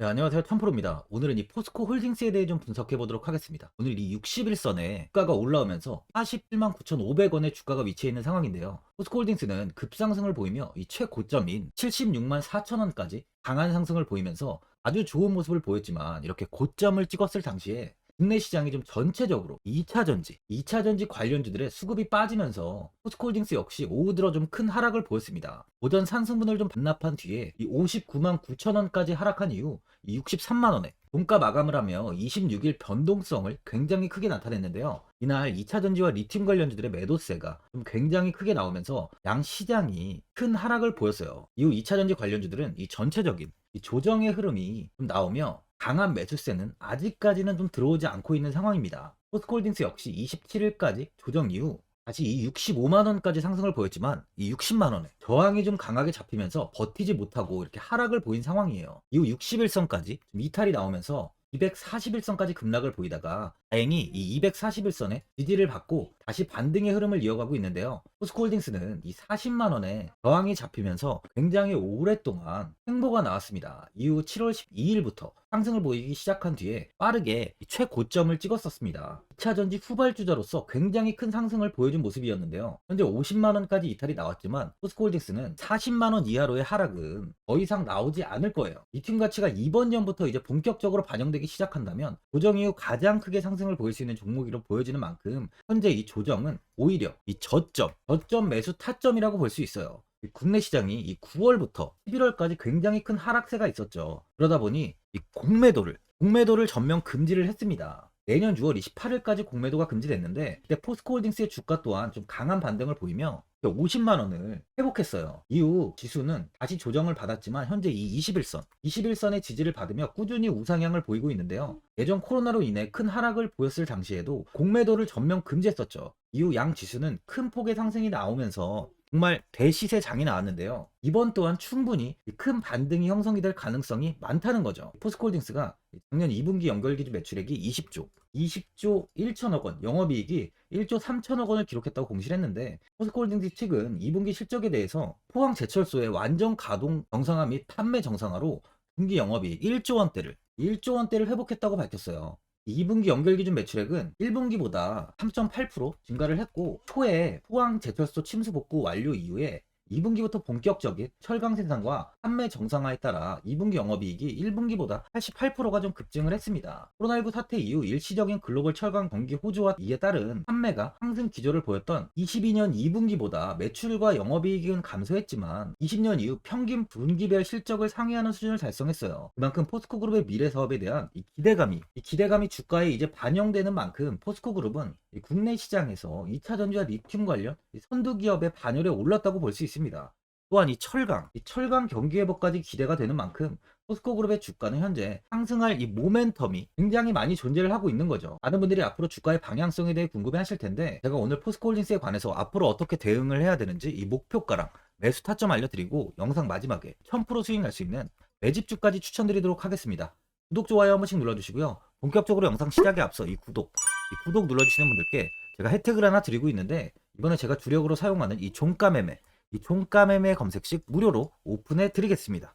네, 안녕하세요. 탐프로입니다. 오늘은 이 포스코 홀딩스에 대해 좀 분석해 보도록 하겠습니다. 오늘 이 60일선에 주가가 올라오면서 47만 9,500원의 주가가 위치해 있는 상황인데요. 포스코 홀딩스는 급상승을 보이며 이 최고점인 76만 4천원까지 강한 상승을 보이면서 아주 좋은 모습을 보였지만 이렇게 고점을 찍었을 당시에 국내 시장이 좀 전체적으로 2차 전지, 2차 전지 관련주들의 수급이 빠지면서 포스코홀딩스 역시 오후 들어 좀 큰 하락을 보였습니다. 오전 상승분을 좀 반납한 뒤에 이 59만 9천 원까지 하락한 이후 이 63만 원에 종가 마감을 하며 26일 변동성을 굉장히 크게 나타냈는데요. 이날 2차 전지와 리튬 관련주들의 매도세가 좀 굉장히 크게 나오면서 양 시장이 큰 하락을 보였어요. 이후 2차 전지 관련주들은 이 전체적인 이 조정의 흐름이 좀 나오며 강한 매수세는 아직까지는 좀 들어오지 않고 있는 상황입니다. 포스코홀딩스 역시 27일까지 조정 이후 다시 이 65만원까지 상승을 보였지만 이 60만원에 저항이 좀 강하게 잡히면서 버티지 못하고 이렇게 하락을 보인 상황이에요. 이후 61선까지 좀 이탈이 나오면서 241선까지 급락을 보이다가 다행히 이 241선에 지지를 받고 다시 반등의 흐름을 이어가고 있는데요. 포스코홀딩스는 이 40만원에 저항이 잡히면서 굉장히 오랫동안 행보가 나왔습니다. 이후 7월 12일부터 상승을 보이기 시작한 뒤에 빠르게 최고점을 찍었었습니다. 2차 전지 후발주자로서 굉장히 큰 상승을 보여준 모습이었는데요. 현재 50만원까지 이탈이 나왔지만 포스코홀딩스는 40만원 이하로의 하락은 더 이상 나오지 않을 거예요. 리튬 가치가 이번 년부터 이제 본격적으로 반영되기 시작한다면 조정 이후 가장 크게 상승을 보일 수 있는 종목으로 보여지는 만큼 현재 이 조정은 오히려 이 저점, 저점 매수 타점이라고 볼 수 있어요. 이 국내 시장이 이 9월부터 11월까지 굉장히 큰 하락세가 있었죠. 그러다 보니 이 공매도를 공매도를 전면 금지를 했습니다. 내년 6월 28일까지 공매도가 금지됐는데 그때 포스코홀딩스의 주가 또한 좀 강한 반등을 보이며 50만 원을 회복했어요. 이후 지수는 다시 조정을 받았지만 현재 이 21선, 21선의 지지를 받으며 꾸준히 우상향을 보이고 있는데요. 예전 코로나로 인해 큰 하락을 보였을 당시에도 공매도를 전면 금지했었죠. 이후 양 지수는 큰 폭의 상승이 나오면서 정말 대시세 장이 나왔는데요. 이번 또한 충분히 큰 반등이 형성이 될 가능성이 많다는 거죠. 포스코홀딩스가 작년 2분기 연결 기준 매출액이 20조, 20조 1천억 원, 영업이익이 1조 3천억 원을 기록했다고 공시를 했는데 포스코홀딩스 측은 2분기 실적에 대해서 포항 제철소의 완전 가동 정상화 및 판매 정상화로 분기 영업이익 1조 원대를 1조 원대를 회복했다고 밝혔어요. 2분기 연결 기준 매출액은 1분기보다 3.8% 증가를 했고 초에 포항 제철소 침수 복구 완료 이후에 2분기부터 본격적인 철강 생산과 판매 정상화에 따라 2분기 영업이익이 1분기보다 88%가 좀 급증을 했습니다. 코로나19 사태 이후 일시적인 글로벌 철강 경기 호조와 이에 따른 판매가 상승 기조를 보였던 22년 2분기보다 매출과 영업이익은 감소했지만 20년 이후 평균 분기별 실적을 상회하는 수준을 달성했어요. 그만큼 포스코 그룹의 미래 사업에 대한 이 기대감이 이 기대감이 주가에 이제 반영되는 만큼 포스코 그룹은 이 국내 시장에서 2차 전지와 리튬 관련 이 선두 기업의 반열에 올랐다고 볼 수 있습니다. 또한 이 철강, 이 철강 경기 회복까지 기대가 되는 만큼 포스코 그룹의 주가는 현재 상승할 이 모멘텀이 굉장히 많이 존재를 하고 있는 거죠. 많은 분들이 앞으로 주가의 방향성에 대해 궁금해 하실 텐데 제가 오늘 포스코홀딩스에 관해서 앞으로 어떻게 대응을 해야 되는지 이 목표가랑 매수 타점 알려드리고 영상 마지막에 1000% 수익 날 수 있는 매집주까지 추천드리도록 하겠습니다. 구독, 좋아요 한 번씩 눌러주시고요. 본격적으로 영상 시작에 앞서 이 구독, 이 구독 눌러주시는 분들께 제가 혜택을 하나 드리고 있는데 이번에 제가 주력으로 사용하는 이 종가 매매, 이 종가 매매 검색식 무료로 오픈해 드리겠습니다.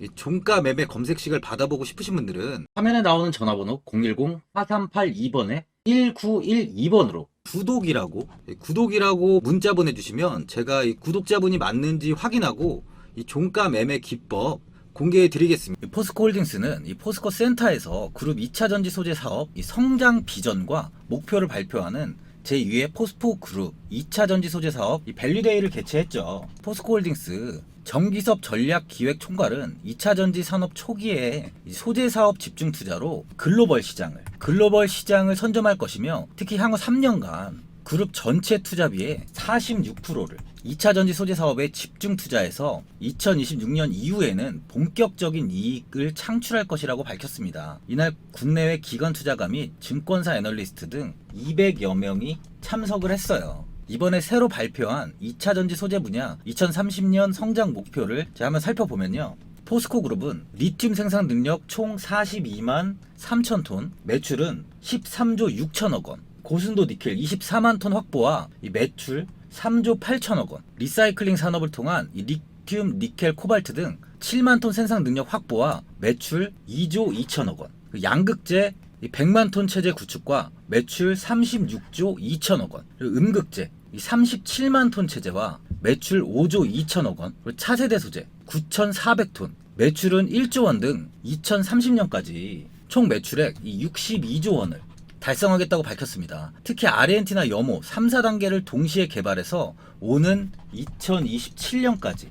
이 종가 매매 검색식을 받아보고 싶으신 분들은 화면에 나오는 전화번호 010-4382번에 1912번으로 구독이라고 예, 구독이라고 문자 보내주시면 제가 이 구독자분이 맞는지 확인하고 이 종가 매매 기법 공개해 드리겠습니다. 포스코 홀딩스는 이 포스코 센터에서 그룹 2차 전지 소재 사업 이 성장 비전과 목표를 발표하는 제2회 포스코 그룹 2차 전지 소재 사업 이 밸류데이를 개최했죠. 포스코 홀딩스 정기섭 전략 기획 총괄은 2차 전지 산업 초기에 이 소재 사업 집중 투자로 글로벌 시장을 글로벌 시장을 선점할 것이며 특히 향후 3년간 그룹 전체 투자비의 46%를 2차 전지 소재 사업에 집중 투자해서 2026년 이후에는 본격적인 이익을 창출할 것이라고 밝혔습니다. 이날 국내외 기관 투자가 및 증권사 애널리스트 등 200여 명이 참석을 했어요. 이번에 새로 발표한 2차 전지 소재 분야 2030년 성장 목표를 제가 한번 살펴보면요. 포스코 그룹은 리튬 생산 능력 총 42만 3천 톤, 매출은 13조 6천억 원, 고순도 니켈 24만 톤 확보와 이 매출 3조 8천억 원, 리사이클링 산업을 통한 이 리튬, 니켈, 코발트 등 7만 톤 생산 능력 확보와 매출 2조 2천억 원, 그 양극재 이 100만 톤 체제 구축과 매출 36조 2천억 원, 음극재 이 37만 톤 체제와 매출 5조 2천억 원, 그리고 차세대 소재 9,400톤, 매출은 1조 원 등 2030년까지 총 매출액 이 62조 원을 달성하겠다고 밝혔습니다. 특히 아르헨티나 염호 3, 4단계를 동시에 개발해서 오는 2027년까지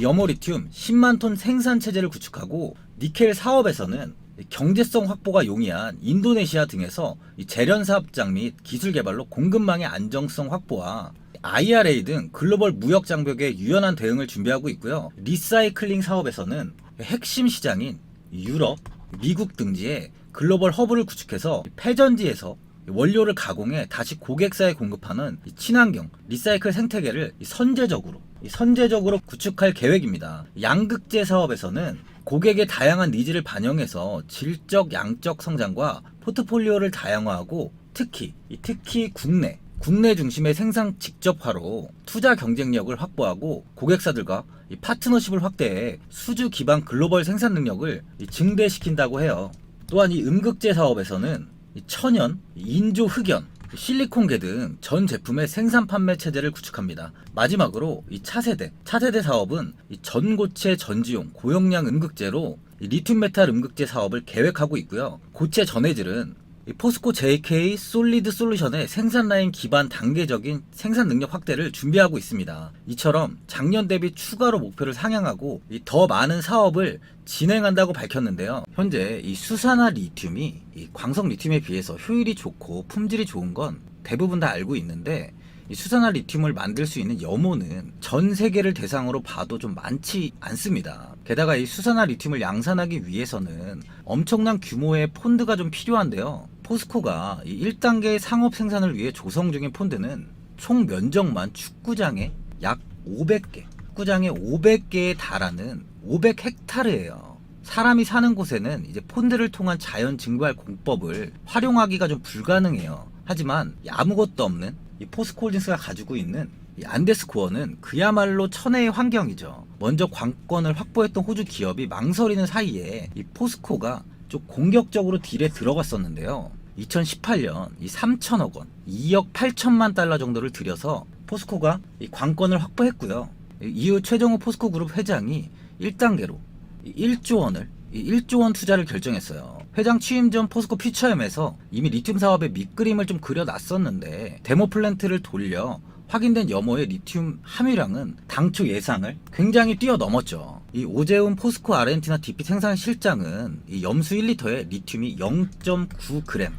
염호 리튬 10만 톤 생산 체제를 구축하고 니켈 사업에서는 경제성 확보가 용이한 인도네시아 등에서 이 재련 사업장 및 기술 개발로 공급망의 안정성 확보와 IRA 등 글로벌 무역 장벽에 유연한 대응을 준비하고 있고요. 리사이클링 사업에서는 핵심 시장인 유럽, 미국 등지에 글로벌 허브를 구축해서 폐전지에서 원료를 가공해 다시 고객사에 공급하는 이 친환경 리사이클 생태계를 이 선제적으로 이 선제적으로 구축할 계획입니다. 양극재 사업에서는 고객의 다양한 니즈를 반영해서 질적 양적 성장과 포트폴리오를 다양화하고 특히 이 특히 국내 국내 중심의 생산 직접화로 투자 경쟁력을 확보하고 고객사들과 이 파트너십을 확대해 수주 기반 글로벌 생산 능력을 이 증대시킨다고 해요. 또한 이 음극재 사업에서는 이 천연, 이 인조 흑연, 실리콘계 등 전 제품의 생산 판매 체제를 구축합니다. 마지막으로 이 차세대, 차세대 사업은 이 전고체 전지용 고용량 음극재로 이 리튬 메탈 음극재 사업을 계획하고 있고요. 고체 전해질은 이 포스코 JK 솔리드 솔루션의 생산 라인 기반 단계적인 생산 능력 확대를 준비하고 있습니다. 이처럼 작년 대비 추가로 목표를 상향하고 이더 많은 사업을 진행한다고 밝혔는데요. 현재 이 수산화 리튬이 이 광석 리튬에 비해서 효율이 좋고 품질이 좋은 건 대부분 다 알고 있는데 이 수산화 리튬을 만들 수 있는 염호는 전 세계를 대상으로 봐도 좀 많지 않습니다. 게다가 이 수산화 리튬을 양산하기 위해서는 엄청난 규모의 폰드가 좀 필요한데요. 포스코가 이 1단계 상업 생산을 위해 조성 중인 폰드는 총 면적만 축구장에 약 500개, 축구장에 500개에 달하는 500헥타르예요. 사람이 사는 곳에는 이제 폰드를 통한 자연 증발 공법을 활용하기가 좀 불가능해요. 하지만 이 아무것도 없는 이 포스코홀딩스가 가지고 있는 이 안데스코어는 그야말로 천혜의 환경이죠. 먼저 관건을 확보했던 호주 기업이 망설이는 사이에 이 포스코가 좀 공격적으로 딜에 들어갔었는데요. 2018년 이 3천억 원, 2억 8천만 달러 정도를 들여서 포스코가 이 관건을 확보했고요. 이후 최정호 포스코 그룹 회장이 1단계로 1조 원을 1조 원 투자를 결정했어요. 회장 취임 전 포스코 퓨처엠에서 이미 리튬 사업의 밑그림을 좀 그려놨었는데 데모 플랜트를 돌려 확인된 염호의 리튬 함유량은 당초 예상을 굉장히 뛰어넘었죠. 이 오재훈 포스코 아르헨티나 DP 생산 실장은 이 염수 1리터에 리튬이 0.9g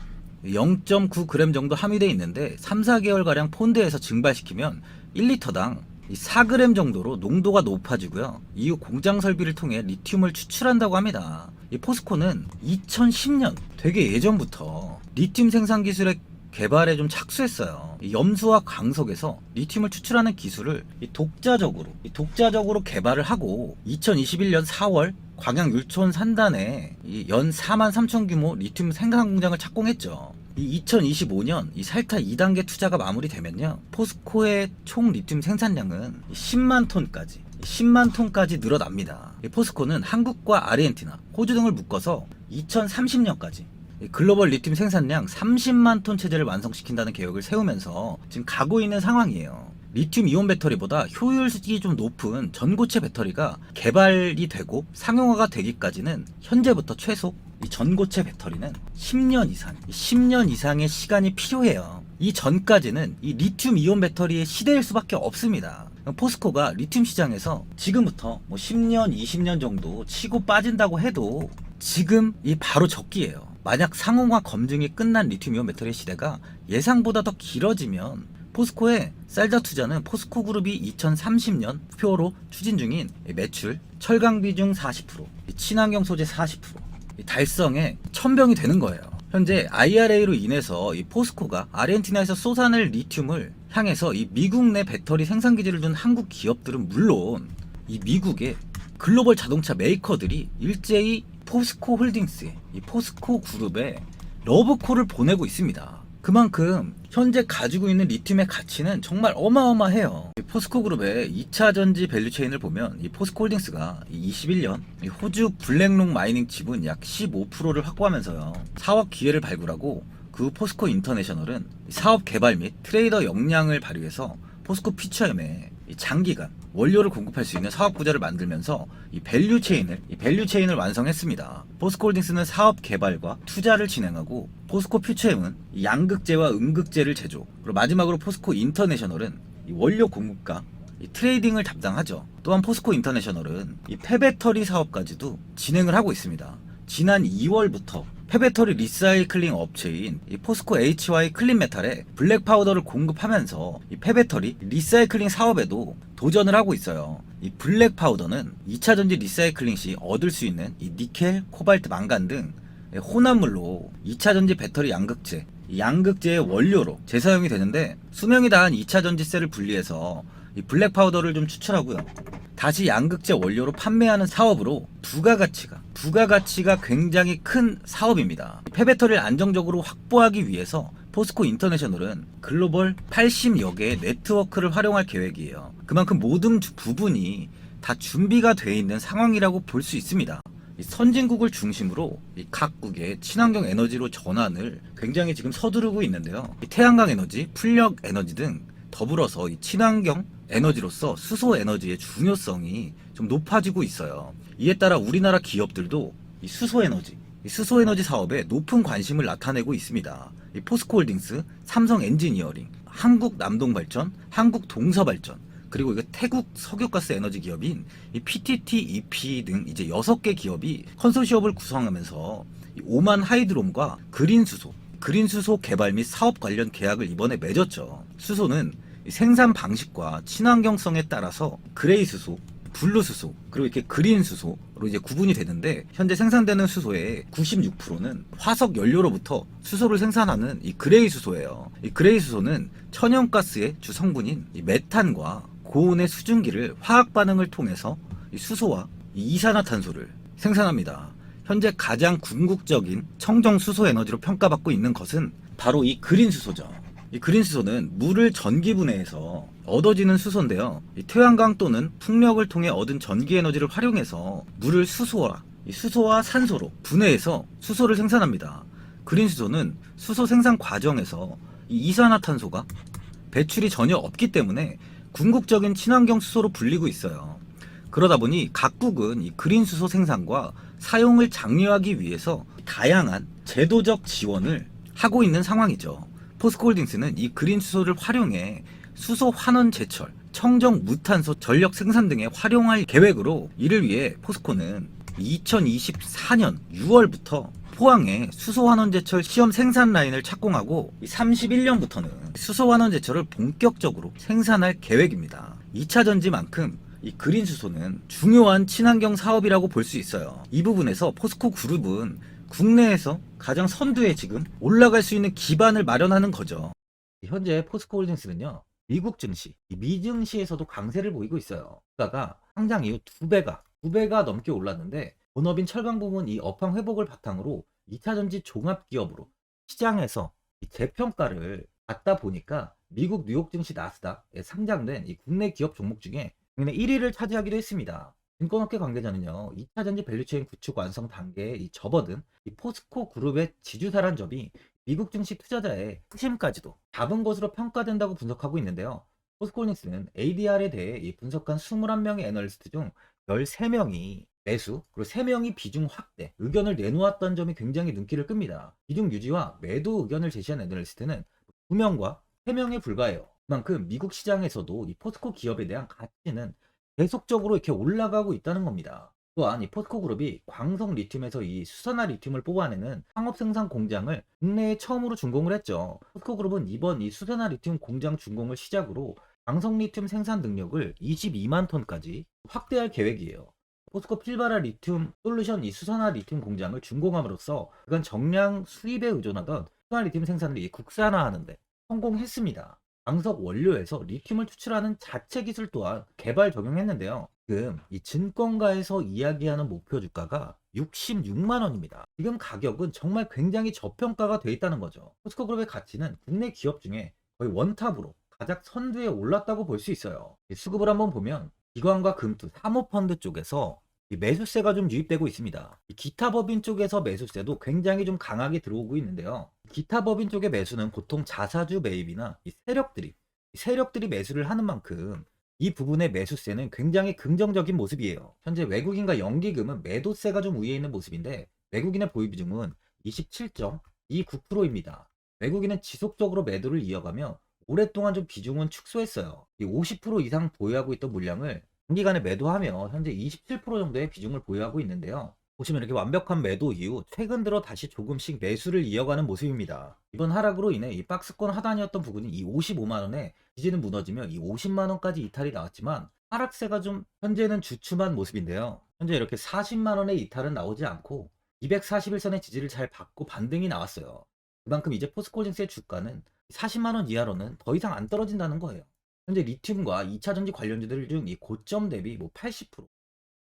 0.9g 정도 함유되어 있는데 3, 4개월가량 폰드에서 증발시키면 1리터당 4g 정도로 농도가 높아지고요. 이후 공장 설비를 통해 리튬을 추출한다고 합니다. 이 포스코는 2010년 되게 예전부터 리튬 생산 기술의 개발에 좀 착수했어요. 이 염수와 강석에서 리튬을 추출하는 기술을 이 독자적으로 이 독자적으로 개발을 하고 2021년 4월 광양 율촌 산단에 이연 4만 3천 규모 리튬 생산 공장을 착공했죠. 이 2025년 이 살타 2단계 투자가 마무리되면요. 포스코의 총 리튬 생산량은 10만 톤까지 10만 톤까지 늘어납니다. 이 포스코는 한국과 아르헨티나, 호주 등을 묶어서 2030년까지 글로벌 리튬 생산량 30만 톤 체제를 완성시킨다는 계획을 세우면서 지금 가고 있는 상황이에요. 리튬 이온 배터리보다 효율이 좀 높은 전고체 배터리가 개발이 되고 상용화가 되기까지는 현재부터 최소 이 전고체 배터리는 10년 이상, 10년 이상의 시간이 필요해요. 이 전까지는 이 리튬 이온 배터리의 시대일 수밖에 없습니다. 포스코가 리튬 시장에서 지금부터 뭐 10년, 20년 정도 치고 빠진다고 해도 지금 이 바로 적기예요. 만약 상용화 검증이 끝난 리튬 이온 배터리 시대가 예상보다 더 길어지면 포스코의 쌀자 투자는 포스코 그룹이 2030년 표로 추진 중인 매출, 철강 비중 40%, 친환경 소재 40%, 달성에 천병이 되는 거예요. 현재 IRA로 인해서 이 포스코가 아르헨티나에서 쏟아낼 리튬을 향해서 이 미국 내 배터리 생산 기지를 둔 한국 기업들은 물론 이 미국의 글로벌 자동차 메이커들이 일제히 포스코 홀딩스에 이 포스코 그룹에 러브콜을 보내고 있습니다. 그만큼 현재 가지고 있는 리튬의 가치는 정말 어마어마해요. 이 포스코 그룹의 2차 전지 밸류체인을 보면 이 포스코 홀딩스가 21년 이 호주 블랙록 마이닝 지분 약 15%를 확보하면서요. 사업 기회를 발굴하고 그후 포스코 인터내셔널은 사업 개발 및 트레이더 역량을 발휘해서 포스코 피처엠에 이 장기간 원료를 공급할 수 있는 사업 구조를 만들면서 이 밸류 체인을 이 밸류 체인을 완성했습니다. 포스코홀딩스는 사업 개발과 투자를 진행하고 포스코 퓨처엠은 이 양극재와 음극재를 제조. 그리고 마지막으로 포스코 인터내셔널은 이 원료 공급과 이 트레이딩을 담당하죠. 또한 포스코 인터내셔널은 이 폐배터리 사업까지도 진행을 하고 있습니다. 지난 2월부터 폐배터리 리사이클링 업체인 이 포스코 HY 클린메탈에 블랙 파우더를 공급하면서 이 폐배터리 리사이클링 사업에도 도전을 하고 있어요. 이 블랙 파우더는 2차 전지 리사이클링 시 얻을 수 있는 이 니켈, 코발트, 망간 등 혼합물로 2차 전지 배터리 양극재, 이 양극재의 원료로 재사용이 되는데 수명이 다한 2차 전지세를 분리해서 이 블랙 파우더를 좀 추출하고요. 다시 양극재 원료로 판매하는 사업으로 부가가치가 부가가치가 굉장히 큰 사업입니다. 폐배터리를 안정적으로 확보하기 위해서 포스코 인터내셔널은 글로벌 80여 개의 네트워크를 활용할 계획이에요. 그만큼 모든 주- 부분이 다 준비가 돼 있는 상황이라고 볼 수 있습니다. 이 선진국을 중심으로 이 각국의 친환경 에너지로 전환을 굉장히 지금 서두르고 있는데요. 이 태양광 에너지, 풍력 에너지 등 더불어서 이 친환경 에너지로서 수소 에너지의 중요성이 좀 높아지고 있어요. 이에 따라 우리나라 기업들도 이 수소 에너지, 이 수소 에너지 사업에 높은 관심을 나타내고 있습니다. 이 포스코홀딩스, 삼성 엔지니어링, 한국 남동발전, 한국 동서발전, 그리고 이거 태국 석유가스 에너지 기업인 이 PTT, EP 등 이제 6개 기업이 컨소시엄을 구성하면서 이 오만 하이드롬과 그린 수소, 그린 수소 개발 및 사업 관련 계약을 이번에 맺었죠. 수소는 이 생산 방식과 친환경성에 따라서 그레이 수소, 블루 수소, 그리고 이렇게 그린 수소로 이제 구분이 되는데 현재 생산되는 수소의 96%는 화석 연료로부터 수소를 생산하는 이 그레이 수소예요. 이 그레이 수소는 천연가스의 주 성분인 이 메탄과 고온의 수증기를 화학 반응을 통해서 이 수소와 이 이산화탄소를 생산합니다. 현재 가장 궁극적인 청정 수소 에너지로 평가받고 있는 것은 바로 이 그린 수소죠. 이 그린 수소는 물을 전기 분해해서 얻어지는 수소인데요. 이 태양광 또는 풍력을 통해 얻은 전기 에너지를 활용해서 물을 수소와 이 수소와 산소로 분해해서 수소를 생산합니다. 그린 수소는 수소 생산 과정에서 이 이산화탄소가 배출이 전혀 없기 때문에 궁극적인 친환경 수소로 불리고 있어요. 그러다 보니 각국은 이 그린 수소 생산과 사용을 장려하기 위해서 다양한 제도적 지원을 하고 있는 상황이죠. 포스코홀딩스는 이 그린 수소를 활용해 수소 환원 제철, 청정 무탄소 전력 생산 등에 활용할 계획으로 이를 위해 포스코는 2024년 6월부터 포항에 수소 환원 제철 시험 생산 라인을 착공하고 31년부터는 수소 환원 제철을 본격적으로 생산할 계획입니다. 2차 전지만큼 이 그린 수소는 중요한 친환경 사업이라고 볼 수 있어요. 이 부분에서 포스코 그룹은 국내에서 가장 선두에 지금 올라갈 수 있는 기반을 마련하는 거죠. 현재 포스코 홀딩스는요. 미국 증시, 이 미증시에서도 강세를 보이고 있어요. 주가가 상장 이후 두 배가 두 배가 넘게 올랐는데 본업인 철강 부문 이 업황 회복을 바탕으로 2차 전지 종합 기업으로 시장에서 이 재평가를 받다 보니까 미국 뉴욕 증시 나스닥에 상장된 이 국내 기업 종목 중에 국내 1위를 차지하기도 했습니다. 증권업계 관계자는요, 2차 전지 밸류체인 구축 완성 단계에 이 접어든 이 포스코 그룹의 지주사란 점이 미국 증시 투자자의 핵심까지도 잡은 것으로 평가된다고 분석하고 있는데요. 포스코홀딩스는 ADR에 대해 이 분석한 21명의 애널리스트 중 13명이 매수, 그리고 3명이 비중 확대, 의견을 내놓았던 점이 굉장히 눈길을 끕니다. 비중 유지와 매도 의견을 제시한 애널리스트는 2명과 3명에 불과해요. 그만큼 미국 시장에서도 이 포스코 기업에 대한 가치는 계속적으로 이렇게 올라가고 있다는 겁니다. 또한 이 포스코 그룹이 광석 리튬에서 이 수산화 리튬을 뽑아내는 상업 생산 공장을 국내에 처음으로 준공을 했죠. 포스코 그룹은 이번 이 수산화 리튬 공장 준공을 시작으로 광석 리튬 생산 능력을 22만 톤까지 확대할 계획이에요. 포스코 필바라 리튬 솔루션 이 수산화 리튬 공장을 준공함으로써 그간 정량 수입에 의존하던 수산화 리튬 생산을 이 국산화하는데 성공했습니다. 광석 원료에서 리튬을 추출하는 자체 기술 또한 개발 적용했는데요. 지금 이 증권가에서 이야기하는 목표 주가가 66만 원입니다. 지금 가격은 정말 굉장히 저평가가 돼 있다는 거죠. 포스코 그룹의 가치는 국내 기업 중에 거의 원탑으로 가장 선두에 올랐다고 볼 수 있어요. 이 수급을 한번 보면 기관과 금투, 사모펀드 쪽에서 이 매수세가 좀 유입되고 있습니다. 이 기타 법인 쪽에서 매수세도 굉장히 좀 강하게 들어오고 있는데요. 기타 법인 쪽의 매수는 보통 자사주 매입이나 이 세력들이 이 세력들이 매수를 하는 만큼 이 부분의 매수세는 굉장히 긍정적인 모습이에요. 현재 외국인과 연기금은 매도세가 좀 위에 있는 모습인데 외국인의 보유 비중은 27.29%입니다. 외국인은 지속적으로 매도를 이어가며 오랫동안 좀 비중은 축소했어요. 이50% 이상 보유하고 있던 물량을 단기간에 매도하며 현재 27% 정도의 비중을 보유하고 있는데요. 보시면 이렇게 완벽한 매도 이후 최근 들어 다시 조금씩 매수를 이어가는 모습입니다. 이번 하락으로 인해 이 박스권 하단이었던 부분이 이 55만원에 지지는 무너지며 이 50만원까지 이탈이 나왔지만 하락세가 좀 현재는 주춤한 모습인데요. 현재 이렇게 40만원의 이탈은 나오지 않고 241선의 지지를 잘 받고 반등이 나왔어요. 그만큼 이제 포스코홀딩스의 주가는 40만원 이하로는 더 이상 안 떨어진다는 거예요. 현재 리튬과 2차 전지 관련주들 중 이 고점 대비 뭐 80%,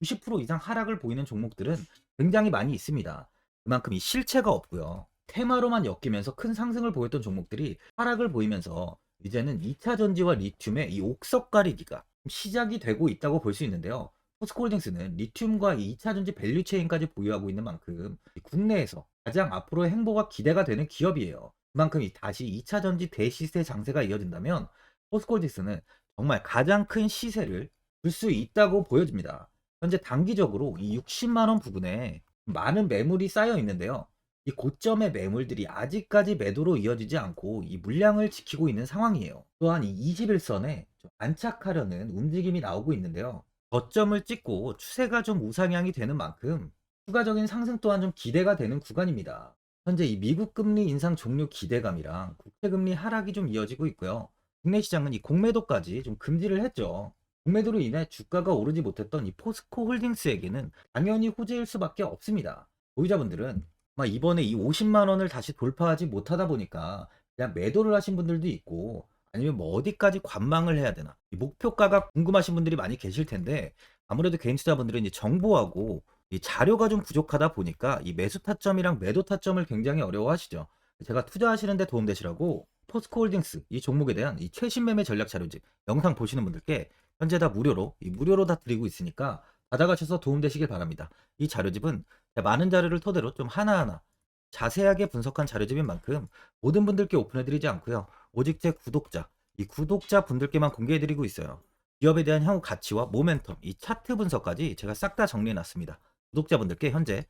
90% 이상 하락을 보이는 종목들은 굉장히 많이 있습니다. 그만큼 이 실체가 없고요. 테마로만 엮이면서 큰 상승을 보였던 종목들이 하락을 보이면서 이제는 2차 전지와 리튬의 이 옥석 가리기가 시작이 되고 있다고 볼 수 있는데요. 포스코홀딩스는 리튬과 2차 전지 밸류체인까지 보유하고 있는 만큼 국내에서 가장 앞으로의 행보가 기대가 되는 기업이에요. 그만큼 이 다시 2차 전지 대시세 장세가 이어진다면 포스코홀딩스는 정말 가장 큰 시세를 줄 수 있다고 보여집니다. 현재 단기적으로 이 60만 원 부근에 많은 매물이 쌓여 있는데요. 이 고점의 매물들이 아직까지 매도로 이어지지 않고 이 물량을 지키고 있는 상황이에요. 또한 이 21선에 안착하려는 움직임이 나오고 있는데요. 저점을 찍고 추세가 좀 우상향이 되는 만큼 추가적인 상승 또한 좀 기대가 되는 구간입니다. 현재 이 미국 금리 인상 종료 기대감이랑 국채 금리 하락이 좀 이어지고 있고요. 국내 시장은 이 공매도까지 좀 금지를 했죠. 공매도로 인해 주가가 오르지 못했던 이 포스코 홀딩스에게는 당연히 호재일 수밖에 없습니다. 보유자분들은 이번에 이 50만 원을 다시 돌파하지 못하다 보니까 그냥 매도를 하신 분들도 있고 아니면 뭐 어디까지 관망을 해야 되나 이 목표가가 궁금하신 분들이 많이 계실 텐데 아무래도 개인 투자분들은 이제 정보하고 이 자료가 좀 부족하다 보니까 이 매수 타점이랑 매도 타점을 굉장히 어려워하시죠. 제가 투자하시는데 도움되시라고 포스코홀딩스 이 종목에 대한 이 최신 매매 전략 자료집 영상 보시는 분들께 현재 다 무료로 이 무료로 다 드리고 있으니까 받아가셔서 도움되시길 바랍니다. 이 자료집은 많은 자료를 토대로 좀 하나하나 자세하게 분석한 자료집인 만큼 모든 분들께 오픈해드리지 않고요. 오직 제 구독자, 이 구독자 분들께만 공개해드리고 있어요. 기업에 대한 향후 가치와 모멘텀, 이 차트 분석까지 제가 싹 다 정리해놨습니다. 구독자분들께 현재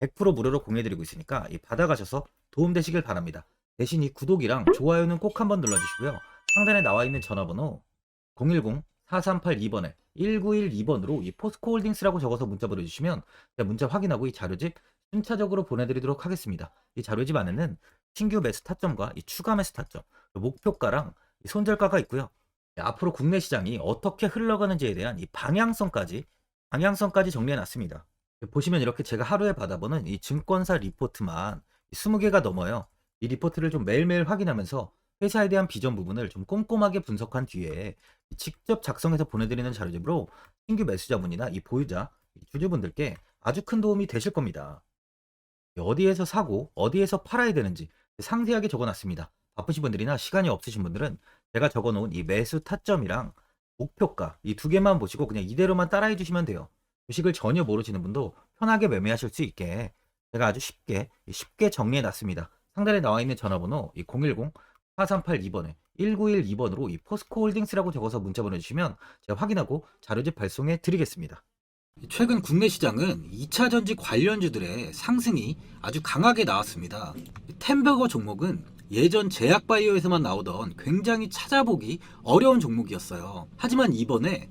100% 무료로 공유해드리고 있으니까 이 받아가셔서 도움되시길 바랍니다. 대신 이 구독이랑 좋아요는 꼭 한번 눌러주시고요. 상단에 나와 있는 전화번호 010-4382번에 1912번으로 이 포스코홀딩스라고 적어서 문자 보내주시면 문자 확인하고 이 자료집 순차적으로 보내드리도록 하겠습니다. 이 자료집 안에는 신규 매수 타점과 이 추가 매수 타점, 목표가랑 이 손절가가 있고요. 네, 앞으로 국내 시장이 어떻게 흘러가는지에 대한 이 방향성까지 방향성까지 정리해 놨습니다. 보시면 이렇게 제가 하루에 받아보는 이 증권사 리포트만 20개가 넘어요. 이 리포트를 좀 매일매일 확인하면서 회사에 대한 비전 부분을 좀 꼼꼼하게 분석한 뒤에 직접 작성해서 보내드리는 자료집으로 신규 매수자분이나 이 보유자, 이 주주분들께 아주 큰 도움이 되실 겁니다. 어디에서 사고 어디에서 팔아야 되는지 상세하게 적어놨습니다. 바쁘신 분들이나 시간이 없으신 분들은 제가 적어놓은 이 매수 타점이랑 목표가 이 두 개만 보시고 그냥 이대로만 따라해 주시면 돼요. 주식을 전혀 모르시는 분도 편하게 매매하실 수 있게 제가 아주 쉽게 쉽게 정리해 놨습니다. 상단에 나와 있는 전화번호 이 010-4382번에 1912번으로 이 포스코 홀딩스라고 적어서 문자 보내주시면 제가 확인하고 자료집 발송해 드리겠습니다. 최근 국내 시장은 2차 전지 관련주들의 상승이 아주 강하게 나왔습니다. 템버거 종목은 예전 제약바이오에서만 나오던 굉장히 찾아보기 어려운 종목이었어요. 하지만 이번에